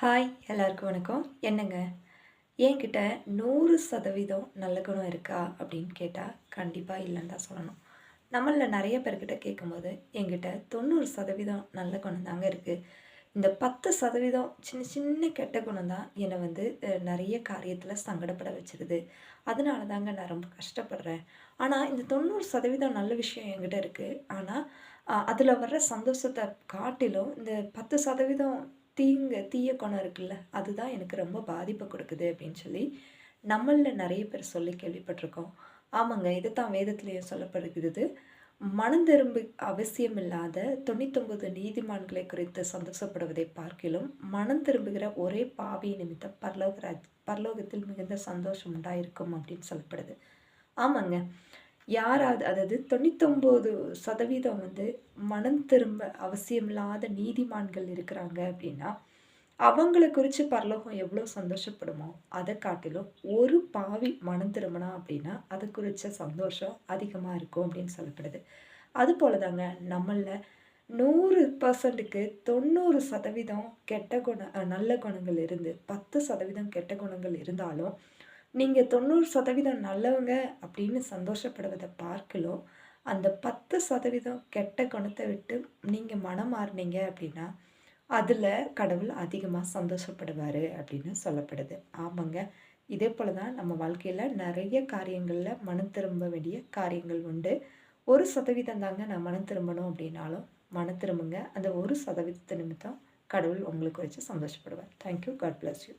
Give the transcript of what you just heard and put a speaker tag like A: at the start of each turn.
A: Hi எல்லாருக்கும் வணக்கம். என்னங்க? என்கிட்ட நூறு சதவீதம் நல்ல குணம் இருக்கா அப்படின்னு கேட்டால் கண்டிப்பாக இல்லைன்னு தான் சொல்லணும். நம்மளில் நிறைய பேர்கிட்ட கேட்கும்போது என்கிட்ட தொண்ணூறு சதவீதம் நல்ல குணம் தாங்க இருக்குது இந்த பத்து சதவீதம் சின்ன சின்ன கெட்ட குணம் தான் என்னை வந்து நிறைய காரியத்தில் சங்கடப்பட வச்சிருது. அதனால தாங்க நான் ரொம்ப கஷ்டப்படுறேன். ஆனால் இந்த தொண்ணூறு சதவீதம் நல்ல விஷயம் என்கிட்ட இருக்குது ஆனால் அதில் வர்ற சந்தோஷத்தை காட்டிலும் இந்த பத்து சதவீதம் தீங்க தீய குணம் இருக்குல்ல அதுதான் எனக்கு ரொம்ப பாதிப்பை கொடுக்குது அப்படின்னு சொல்லி நம்மளில் நிறைய பேர் சொல்லி கேள்விப்பட்டிருக்கோம். ஆமாங்க இது தான் வேதத்திலேயே சொல்லப்படுகிறது. மனம் திரும்பு அவசியமில்லாத தொண்ணூத்தொம்பது நீதிமான்களை குறித்து சந்தோஷப்படுவதை பார்க்கிலும் மனம் திரும்புகிற ஒரே பாவி நிமித்தம் பரலோக பரலோகத்தில் மிகுந்த சந்தோஷம் உண்டாயிருக்கும் அப்படின்னு சொல்லப்படுது. ஆமாங்க யாராவது அதாவது தொண்ணூத்தொம்பது சதவீதம் வந்து மனம் திரும்ப அவசியமில்லாத நீதிமான்கள் இருக்கிறாங்க அப்படின்னா அவங்களை குறித்து பரலோகம் எவ்வளோ சந்தோஷப்படுமோ அதை காட்டிலும் ஒரு பாவி மனம் திரும்பினா அப்படின்னா அது குறித்த சந்தோஷம் அதிகமாக இருக்கும் அப்படின்னு சொல்லப்படுது. அது போல தாங்க நம்மளில் நூறு பர்சன்ட்டுக்கு தொண்ணூறு சதவீதம் கெட்ட குண நல்ல குணங்கள் இருந்து பத்து சதவீதம் கெட்ட குணங்கள் இருந்தாலும் நீங்கள் தொண்ணூறு சதவீதம் நல்லவங்க அப்படின்னு சந்தோஷப்படுவதை பார்க்கலோ அந்த பத்து சதவீதம் கெட்ட குணத்தை விட்டு நீங்கள் மனம் மாறினீங்க அப்படின்னா அதில் கடவுள் அதிகமாக சந்தோஷப்படுவார் அப்படின்னு சொல்லப்படுது. ஆமாங்க. இதே போல தான் நம்ம வாழ்க்கையில் நிறைய காரியங்களில் மனம் திரும்ப வேண்டிய காரியங்கள் உண்டு. ஒரு சதவீதம் தாங்க நான் மனம் திரும்பணும் அப்படின்னாலும் மனம் திரும்புங்க. அந்த ஒரு சதவீதத்தை நிமித்தம் கடவுள் உங்களுக்கு வச்சு சந்தோஷப்படுவார். Thank you God bless you